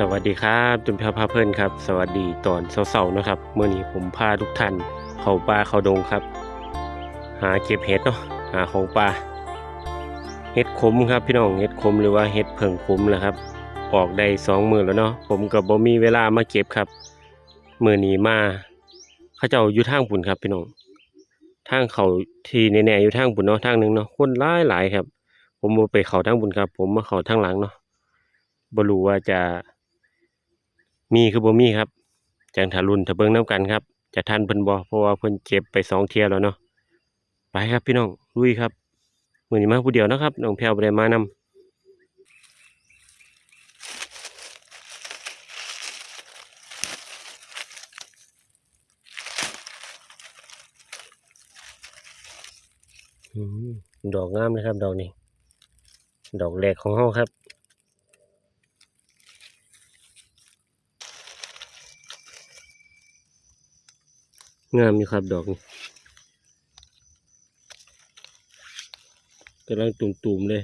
สวัสดีครับจุมพาพาเพื่อนครับ สวัสดีตอนเสาร์ๆนะครับเมื่อนี้ผมพาทุกท่านเข้าป่าเข้าดงครับ หาเก็บเห็ดเนาะหาของป่าเห็ดขมครับพี่น้องเห็ดขมหรือว่าเห็ดเผิงขมแหละครับ ออกได้สองมือแล้วเนาะผมกับบ่มีเวลามาเก็บครับมือนี้มาเขาเจ้าอยู่ทางปุ่นครับพี่น้องทางเขาที่แน่ๆอยู่ทางปุ่นเนาะทางหนึ่งเนาะคนหลายหลายครับ ผมบ่ไปเขาทางปุ่นครับ ผมมาเขาทางหลังเนาะบ่รู้ว่าจะ มีคือบ่มีครับจังทารุนทะเบิงน้ำกันครับ จะทันเพิ่นบ่เพราะว่าเพิ่นเก็บไปสองเทียแล้วเนาะไปครับพี่น้องลุยครับมือนี้มาผู้เดียวนะครับน้องแพรวบ่ได้มานำดอกงามเลยครับ ดอกนี้ ดอกแรกของเฮาครับ งามอยู่ครับดอกนี้กำลังตุ่มๆเลย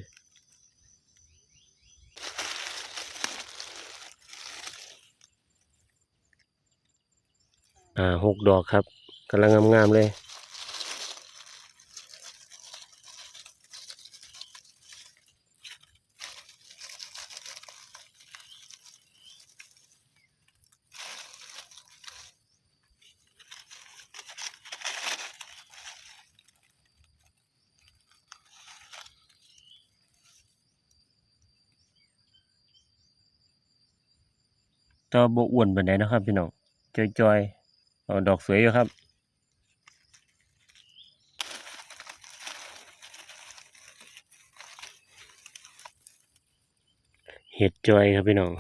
อ่าหกดอกครับกำลังงามๆเลย แตัวาบ่อ้วนปานใดนะครับ พี่น้องจอยๆเอาดอกสวยอยู่ครับเห็ดจอยครับพี่น้อง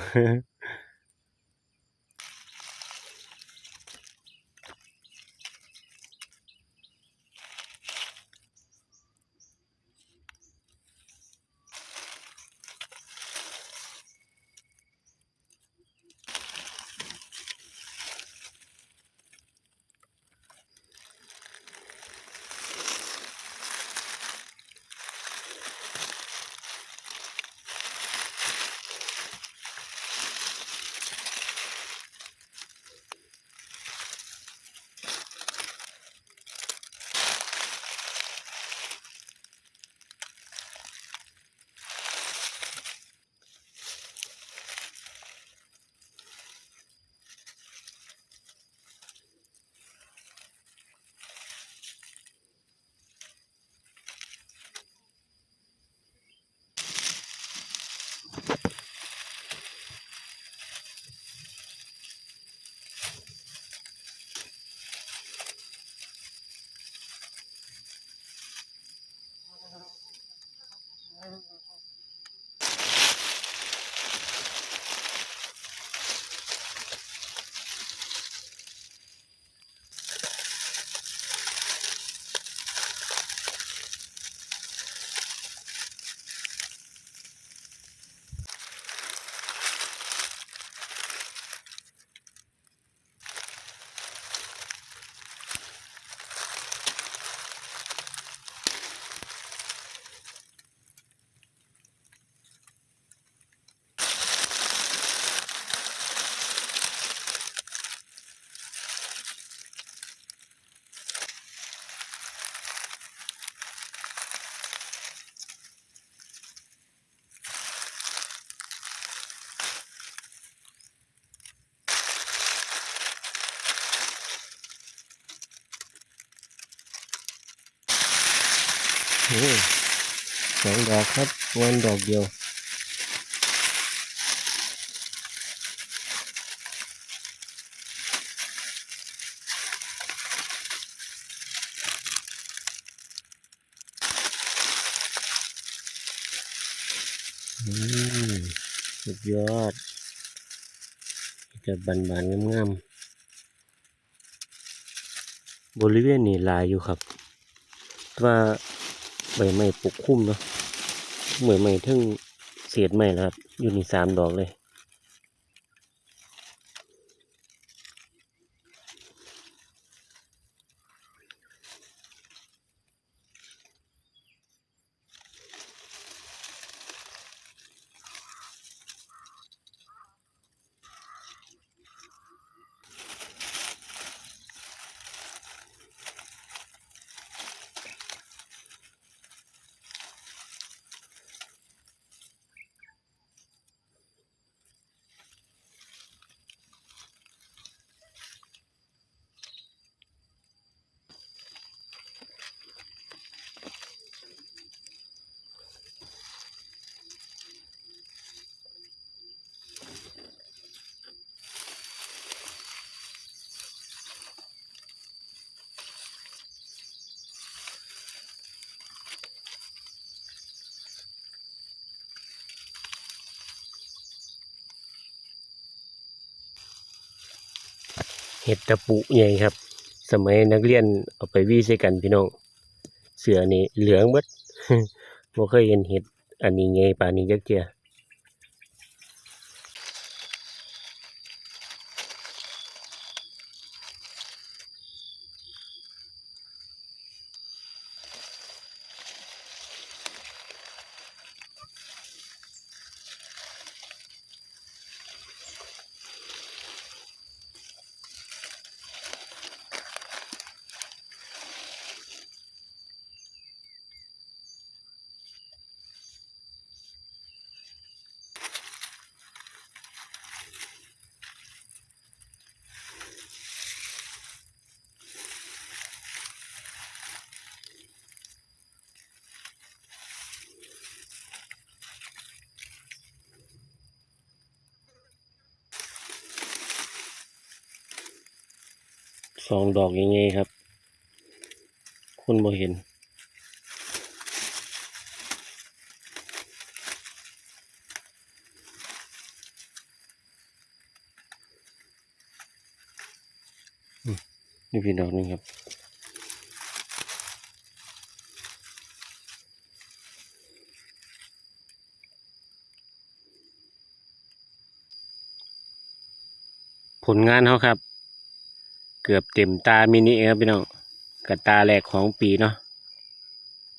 สองดอกครับวันดอกเดียวอืมสุดยอด จะบานๆงามๆบริเวณนี้ลายอยู่ครับ ว่า ใบไม้ปกคุ้มเนาะเหมือนไม้ทึ่งเศษไม้แล้วครับ อยู่นี่สามดอกเลย ห็ดตะปุใหญ่ครับ สมัยนักเรียนเอาไปวิ่งใส่กันพี่น้อง เสือนี่เหลืองเบิดบ่เคยเห็นเห็ดอันนี้ไงป่านนี้จักเจีย สองดอกยังไงครับ คนบ่เห็น นี่พี่ดอกหนึงครับผลงานเขาครับ เกือบเต็มตามินิครับพี่น้องกับตาแรกของปีเนาะ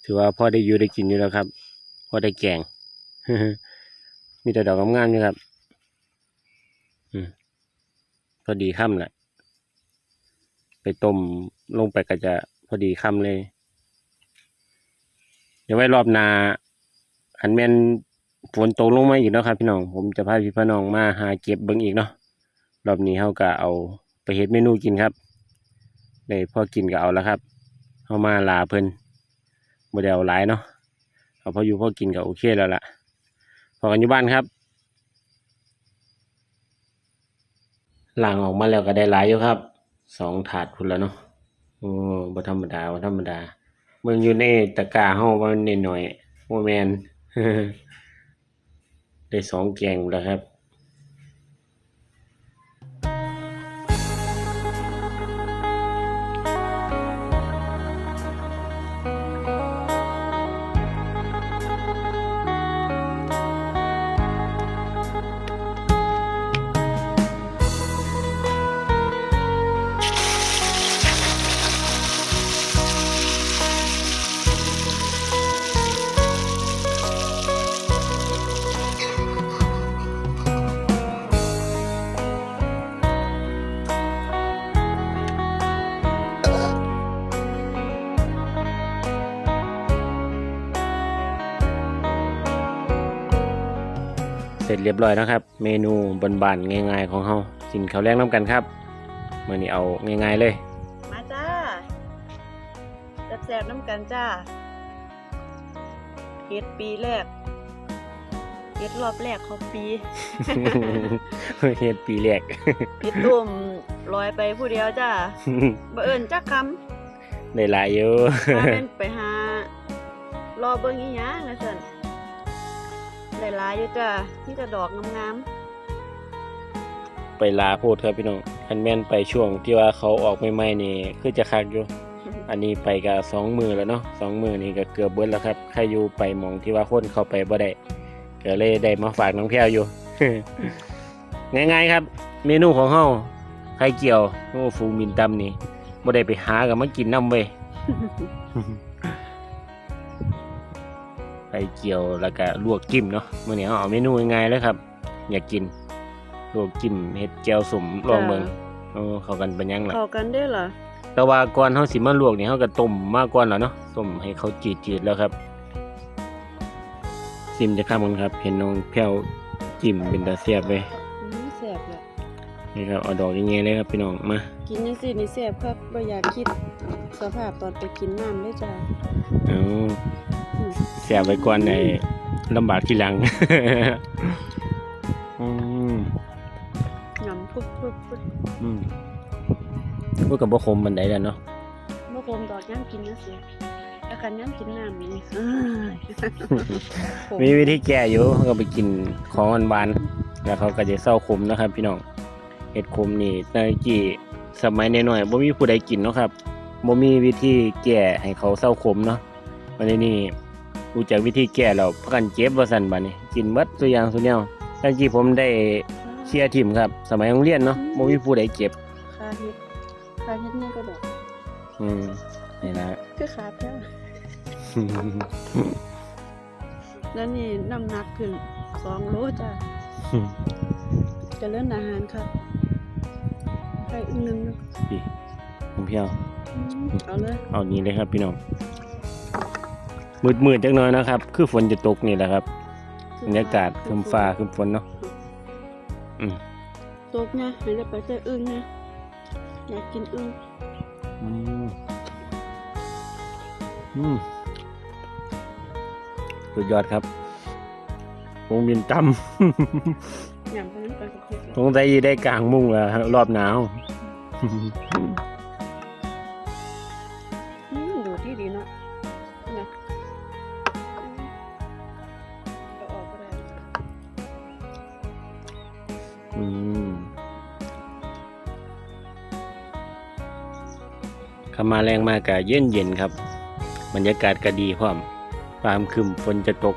ถือว่าพ่อได้อยู่ได้กินอยู่แล้วครับพ่อได้แกงมีแต่ดอกงามๆอยู่ครับ อืมพอดีค่ำแหละไปต้มลงไปก็จะพอดีค่ำเลย เดี๋ยวไว้รอบนาขันแมนฝนตกลงมาอีกเนาะครับ พี่น้องผมจะพาพี่พี่น้องมาหาเก็บเบิ่งอีกเนาะรอบนี้เขาก็เอา ไปเฮ็ดเมนูกินครับได้พอกินก็เอาแล้วครับเขามาลาเพิ่นบ่ได้เอาหลายเนาะเอาพออยู่พอกินก็โอเคแล้วล่ะพอกันอยู่บ้านครับล้างออกมาแล้วก็ได้หลายอยู่ครับสองถาดพุ่นแล้วเนาะโอ้บ่ธรรมดาบ่ธรรมดาเบิ่งอยู่ในตะกร้าเฮาว่ามันน้อยๆบ่แม่นได้สองแกงแล้วครับ ร็จเรียบร้อยแล้วครับ เมนูบานๆง่าย ๆ ของเรากินข้าวแรงน้ำกันครับมื่อนี้เอาง่ายๆเลย มาจ้าแซ่บๆน้ำกันจ้าเฮ็ดปีแรกเฮ็ดรอบแรกของปีเฮ็ดปีแรกพี่ตุ่มลอยไปผู้เดียวจ้าบ่เอิ้นจักคได้หลายอยู่ำมาเป็นไปหารอเบิ่งอีหยังว่าซั่น ได้หลายอยู่จ้ามีแต่ดอกงามไปลาโพดครับพี่น้องคันแม่นไปช่วงที่ว่าเขาออกใหม่ๆนี่คือจะคักอยู่ๆอันนี้ไปก็สองมือแล้วเนาะสองมือนี่ก็เกือบเบิดแล้วครับใครอยู่ไปหมองที่ว่าคนเข้าไปบ่ได้ก็เลยได้มาฝากน้องแพรวอยู่ ง่ายๆครับ เมนูของเฮาไข่เจียวโอ้ฟูมินตำนี่บ่ได้ไปหากับมากินน้ำเว้ยไข่ เจียวแล้วก็ลวกจิ้มเนาะมื้อนี้เอาเอาเมนูง่ายๆเลยครับ อยากกินลวกจิ้มเฮ็ดแจ่วสมลองเบิ่งโอ้เข้ากันเป็นยังล่ะเข้ากันได้อเหรอแต่ว่าก่อนเฮาสิมาลวกนี่เฮาก็ต้มมาก่อนแล้วเนาะต้มให้เขาจืดๆแล้วครับซิมจะข้ามกันครับ เห็นน้องแพ้วจิ้มเป็นตาแซ่บเว้ยอืมแซ่บแหละนี่ครับเอาดอกยังไงเลยครับพี่น้องมา กินจังซี่นี่แซ่บครับบ่อยากคิดสภาพตอนไปกินน้ำเลยจ้าเอา แซ่บไว้ก่อนในลำบากทีหลังอืมงำปุ๊บปุ๊บปุ๊บอืมพวกกับบ่คมมันไดแล้วเนาะบ่คมดอกย่างกินนะสิแล้วกันย่างกินน้ำนี่อ้ายขมมีวิธีแก้อยู่เขาก็ไปกินของหวานๆแล้วเขาก็จะเศร้าขมนะครับ พี่น้องเห็ดขมนี่ตอนกี้สมัยน้อยๆบ่มีผู้ใดกินเนาะครับบ่มีวิธีแก้ให้เขาเศร้าขมเนาะวันนี้นี่ รู้จักวิธีแก้แล้วพากันเจ็บว่าซั่นบัดนี้ กินเบิดตัวอย่างตัวแนวตั้งที่ผมได้เชียร์ทีมครับ สมัยโรงเรียนเนาะบ่มีผู้ใดเจ็บคาเฮ็ดคาเฮ็ดเนี่ยก็ดอกอืมนี่นะคือขาแพ้วแล้วนี่น้ำหนักขึ้นสองโลจ้ะเจะเล่นอาหารครับไปอึ้งหนึงเนอะพี่ผมเพียวอืมเอาเลยเอานี้เลยครับพี่น้อง มืดๆจักหน่อยนะครับ คือฝนจะตกนี่แหละครับบรรยากาศครึมฟ้าครึมฝนเนาะอืมตกเนี่ยให้ได้ไปใส่อึ้งเนี่ยอยากกินอึ้งอืมอืมสุดยอดครับวงบินต่อย่างเพราะนั้นไปกับเพื่อนำสงสัยจะได้กลางมุ้งแล้วฮะรอบหนาวอืมดูที่ดีเนาะนะ ขมาแรงมากกะเย็นเย็นครับ บรรยากาศก็ดีพร้อมฟามคึมฝนจะตก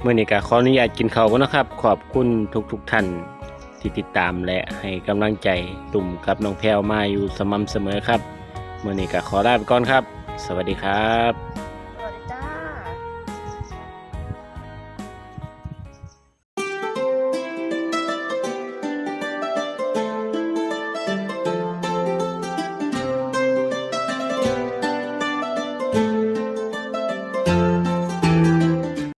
เมื่อนี้ก็ขออนุญาตกินข้าวกันนะครับ ขอบคุณทุกๆทท่านที่ติดตามและให้กำลังใจตุ่มกับน้องแพลวมาอยู่สม่ำเสมอครับเมื่อนี้ก็ขอลาไปก่อนครับ สวัสดีครับ